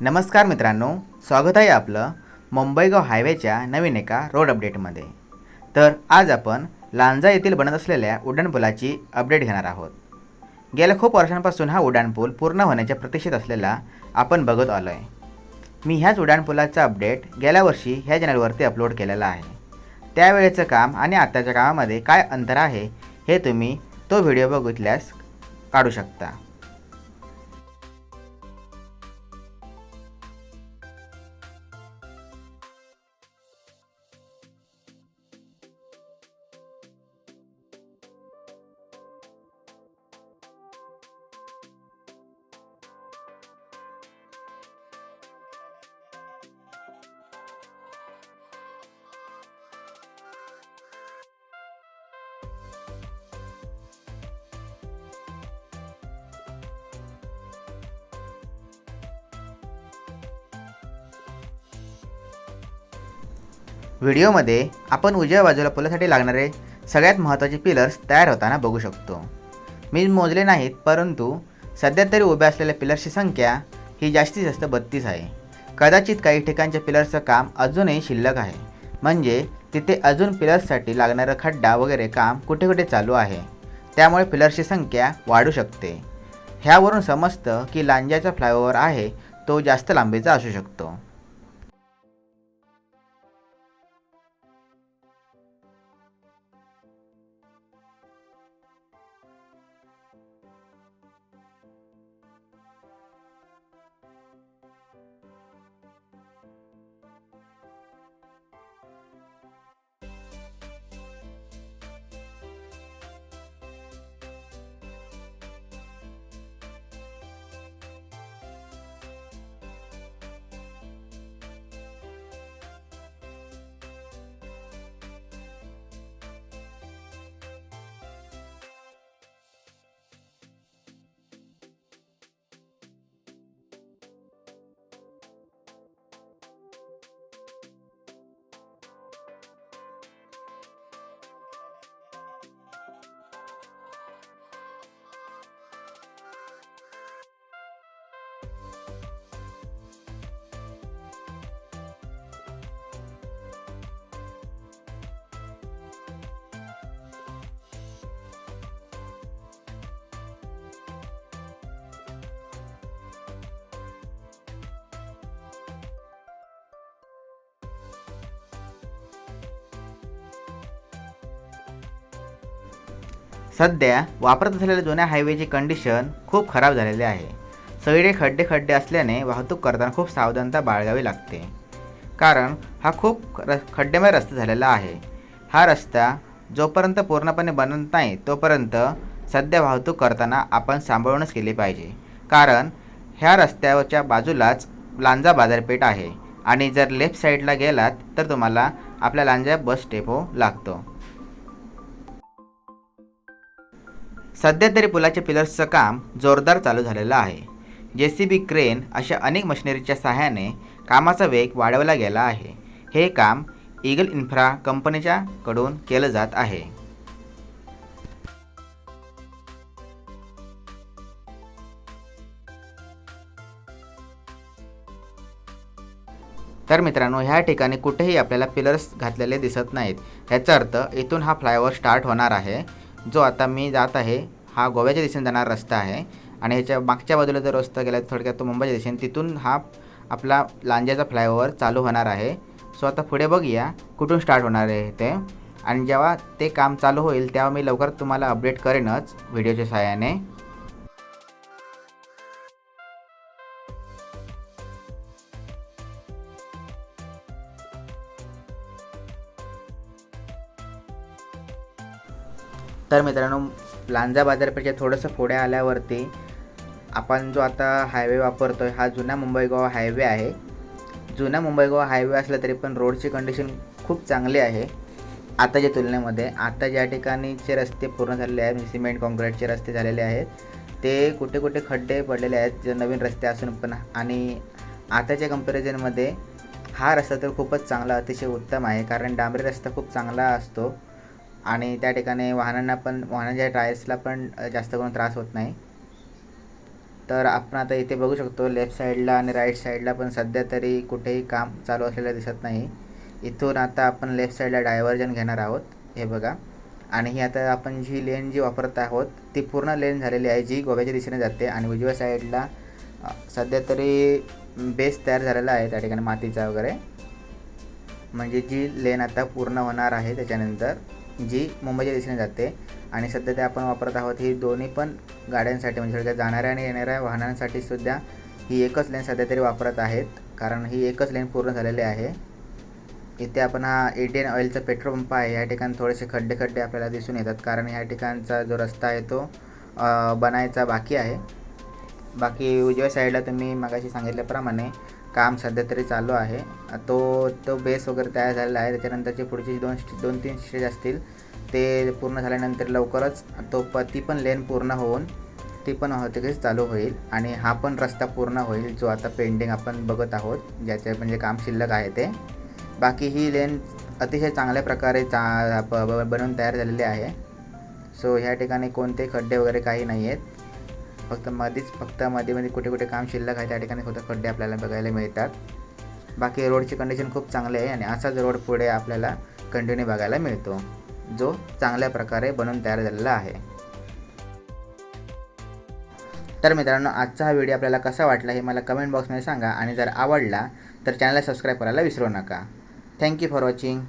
नमस्कार मित्रांनो स्वागत आहे आपलं मुंबईगाव हायवेच्या नवीन एका रोड अपडेटमध्ये तर आज आपण लांजा येथील बनत असलेल्या उड्डाणपुलाची अपडेट घेणार आहोत. गेल्या खूप वर्षांपासून हा उड्डाणपूल पूर्ण होण्याच्या प्रतीक्षेत असलेला आपण बघत आलो आहे मी ह्याच उड्डाणपुलाचा अपडेट गेल्या वर्षी ह्या चॅनलवरती अपलोड केलेला आहे. त्यावेळेचं काम आणि आत्ताच्या कामामध्ये काय अंतर आहे हे तुम्ही तो व्हिडिओ बघितल्यास काढू शकता. व्हिडिओमध्ये आपण उजव्या बाजूला पुलासाठी लागणारे सगळ्यात महत्त्वाचे पिलर्स तयार होताना बघू शकतो. मी मोजले नाहीत परंतु सध्या तरी उभ्या असलेल्या पिलर्सची संख्या ही जास्तीत जास्त बत्तीस आहे. कदाचित काही ठिकाणच्या पिलर्सचं काम अजूनही शिल्लक आहे. म्हणजे तिथे अजून पिलर्ससाठी लागणारं खड्डा वगैरे काम कुठे कुठे चालू आहे. त्यामुळे पिलर्सची संख्या वाढू शकते. ह्यावरून समजतं की लांजाचा फ्लायओव्हर आहे तो जास्त लांबीचा असू शकतो. सध्या वापरत असलेल्या जुन्या हायवेची कंडिशन खूप खराब झालेली आहे. सगळे खड्डे खड्डे असल्याने वाहतूक करताना खूप सावधानता बाळगावी लागते. कारण हा खूप र खड्डेमय रस्ता झालेला आहे. हा रस्ता जोपर्यंत पूर्णपणे बनत नाही तोपर्यंत सध्या वाहतूक करताना आपण सांभाळूनच केली पाहिजे. कारण ह्या रस्त्यावरच्या बाजूलाच लांजा बाजारपेठ आहे आणि जर लेफ्ट साईडला गेलात तर तुम्हाला आपल्या लांजा बस स्टेपो लागतो. सध्या तरी पुलाच्या पिलर्सचं काम जोरदार चालू झालेलं आहे. जे सी बी क्रेन अशा अनेक मशिनरीच्या सहाय्याने कामाचा वेग वाढवला गेला आहे. हे काम ईगल इन्फ्रा कंपनीच्या कडून केलं जात आहे. तर मित्रांनो ह्या ठिकाणी कुठेही आपल्याला पिलर्स घातलेले दिसत नाहीत. ह्याचा अर्थ इथून हा फ्लायओव्हर स्टार्ट होणार आहे. जो आता मी जात आहे हा गोव्याच्या दिशेने जाणारा रस्ता आहे. आणि ह्याच्या मागच्या बाजूला जर रस्ता गेला थोडक्यात तो मुंबईच्या दिशेने तिथून हा आपला लांजाचा फ्लायओव्हर चालू होणार आहे. सो आता पुढे बघूया कुठून स्टार्ट होणार आहे ते. आणि जेव्हा ते काम चालू होईल तेव्हा मी लवकर तुम्हाला अपडेट करेनच व्हिडिओच्या सहाय्याने. तर मित्रांनो लांजा बाजारपेठेच्या थोडंसं पुढे आल्यावरती आपण जो आता हायवे वापरतो आहे हा जुना मुंबई गोवा हायवे आहे. जुना मुंबई गोवा हायवे असला तरी पण रोडची कंडिशन खूप चांगली आहे. आताच्या तुलनेमध्ये आता ज्या ठिकाणीचे रस्ते पूर्ण झालेले आहेत म्हणजे सिमेंट कॉन्क्रीटचे रस्ते झालेले आहेत ते कुठे कुठे खड्डे पडलेले आहेत जे नवीन रस्ते असून पण. आणि आताच्या कंपॅरिझनमध्ये हा रस्ता तर खूपच चांगला अतिशय उत्तम आहे कारण डांबरी रस्ता खूप चांगला असतो. आणि त्या ठिकाणी वाहनांना पण वाहनांच्या टायर्सला पण जास्त करून त्रास होत नाही. तर आपण आता इथे बघू शकतो लेफ्ट साईडला आणि राईट साईडला पण सध्या तरी कुठेही काम चालू असलेलं दिसत नाही. इथून आता आपण लेफ्ट साईडला डायव्हर्जन घेणार आहोत हे बघा. आणि ही आता आपण जी लेन जी वापरत आहोत ती पूर्ण लेन झालेली आहे जी गोव्याच्या दिशेने जाते. आणि उजव्या साईडला सध्या तरी बेस तयार झालेला आहे त्या ठिकाणी मातीचा वगैरे. म्हणजे जी लेन आता पूर्ण होणार आहे त्याच्यानंतर जी मुंबईच्या दिशेने जाते आणि सध्या ते आपण वापरत आहोत ही दोन्ही पण गाड्यांसाठी म्हणजे सगळ्या जाणाऱ्या आणि येणाऱ्या वाहनांसाठी सुद्धा ही एकच लेन सध्या तरी वापरत आहेत कारण ही एकच लेन पूर्ण झालेली आहे. इथे आपण हा इंडियन ऑइलचा पेट्रोल पंप आहे या ठिकाणी थोडेसे खड्डे खड्डे आपल्याला दिसून येतात कारण ह्या ठिकाणचा जो रस्ता आहे तो बनायचा बाकी आहे. बाकी उजव्या साईडला तुम्ही मागाशी सांगितल्याप्रमाणे काम सध्या तरी चालू आहे. तो तो बेस वगैरे तयार झालेला आहे. त्याच्यानंतरची पुढची दोन दोन तीन स्टेज असतील ते पूर्ण झाल्यानंतर लवकरच तो प ती पण लेन पूर्ण होऊन ती पण वाहतुकीस चालू होईल आणि हा पण रस्ता पूर्ण होईल जो आता पेंडिंग आपण बघत आहोत ज्याचे म्हणजे काम शिल्लक आहे ते. बाकी ही लेन अतिशय चांगल्या प्रकारे चा बनवून तयार झालेली आहे. सो ह्या ठिकाणी कोणते खड्डे वगैरे काही नाही आहेत फक्त मध्येच फक्त मध्ये म्हणजे मध्ये कुठे कुठे काम शिल्लक आहे त्या ठिकाणी फक्त खड्डे आपल्याला बघायला मिळतात. बाकी रोडची कंडिशन खूप चांगली आहे आणि असाच रोड पुढे आपल्याला कंटिन्यू बघायला मिळतो जो चांगल्या प्रकारे बनवून तयार झालेला आहे. तर मित्रांनो आजचा हा व्हिडिओ आपल्याला कसा वाटला हे मला कमेंट बॉक्समध्ये सांगा आणि जर आवडला तर चॅनलला सबस्क्राईब करायला विसरू नका. Thank you for watching